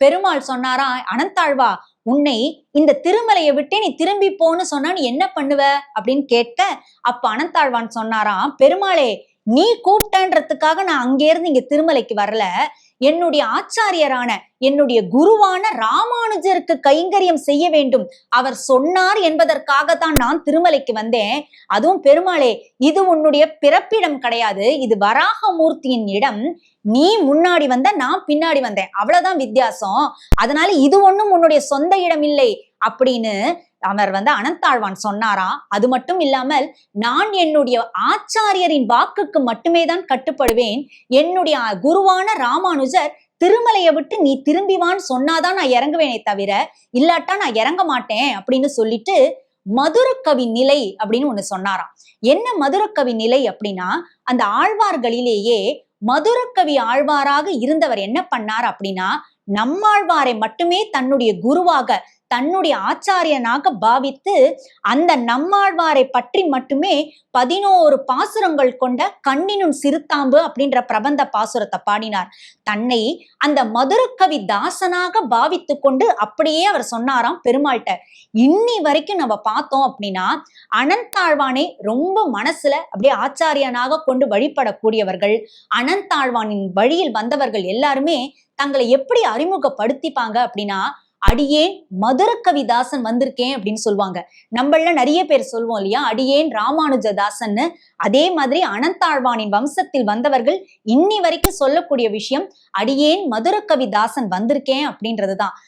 பெருமாள் சொன்னாரா அனந்தாழ்வா உன்னை இந்த திருமலையை விட்டு நீ திரும்பி போன்னு சொன்னா நீ என்ன பண்ணுவ? அப்படின்னு கேட்க அப்ப அனந்தாழ்வான் சொன்னாராம் பெருமாளே நீ கூப்பிட்டன்றதுக்காக நான் அங்கே இருந்து இங்க திருமலைக்கு வரல. என்னுடைய ஆச்சாரியரான என்னுடைய குருவான ராமானுஜருக்கு கைங்கரியம் செய்ய வேண்டும். அவர் சொன்னார் என்பதற்காக தான் நான் திருமலைக்கு வந்தேன். அதுவும் பெருமாளே இது உன்னுடைய பிறப்பிடம் கிடையாது. இது வராகமூர்த்தியின் இடம். நீ முன்னாடி வந்த நான் பின்னாடி வந்தேன். அவ்வளவுதான் வித்தியாசம். அதனால இது ஒண்ணும் உன்னுடைய சொந்த இடம் இல்லை. அப்படின்னு அவர் வந்து அனந்தாழ்வான் சொன்னாராம் அது மட்டும் இல்லாமல் நான் என்னுடைய ஆச்சாரியரின் வாக்குக்கு மட்டுமே தான் கட்டுப்படுவேன். என்னுடைய குருவான ராமானுஜர் திருமலையை விட்டு நீ திரும்பிவான்னு சொன்னாதான் நான் இறங்குவேனே தவிர இல்லாட்டா நான் இறங்க மாட்டேன் அப்படின்னு சொல்லிட்டு மதுரக்கவி நிலை அப்படின்னு ஒண்ணு சொன்னாராம். என்ன மதுரக்கவி நிலை அப்படின்னா அந்த ஆழ்வார்களிலேயே மதுரக்கவி ஆழ்வாராக இருந்தவர் என்ன பண்ணார் அப்படின்னா நம்மாழ்வாரை மட்டுமே தன்னுடைய குருவாக தன்னுடைய ஆச்சாரியனாக பாவித்து அந்த நம்மாழ்வாரை பற்றி மட்டுமே பதினோரு பாசுரங்கள் கொண்ட கண்ணினும் சிறுத்தாம்பு அப்படின்ற பிரபந்த பாசுரத்தை பாடினார். தன்னை அந்த மதுரக்கவி தாசனாக பாவித்து கொண்டு அப்படியே அவர் சொன்னாராம் பெருமாள்கிட்ட இன்னி வரைக்கும் நம்ம பார்த்தோம் அப்படின்னா அனந்தாழ்வானை ரொம்ப மனசுல அப்படியே ஆச்சாரியனாக கொண்டு வழிபடக்கூடியவர்கள் அனந்தாழ்வானின் வழியில் வந்தவர்கள் எல்லாருமே தங்களை எப்படி அறிமுகப்படுத்திப்பாங்க அப்படின்னா அடியேன் மதுரக்கவிதாசன் வந்திருக்கேன் அப்படின்னு சொல்லுவாங்க. நம்மள நிறைய பேர் சொல்லுவோம் இல்லையா? அடியேன் ராமானுஜதாசன்னு. அதே மாதிரி அனந்தாழ்வானின் வம்சத்தில் வந்தவர்கள் இன்னி வரைக்கும் சொல்லக்கூடிய விஷயம் அடியேன் மதுரக்கவிதாசன் வந்திருக்கேன் அப்படின்றதுதான்.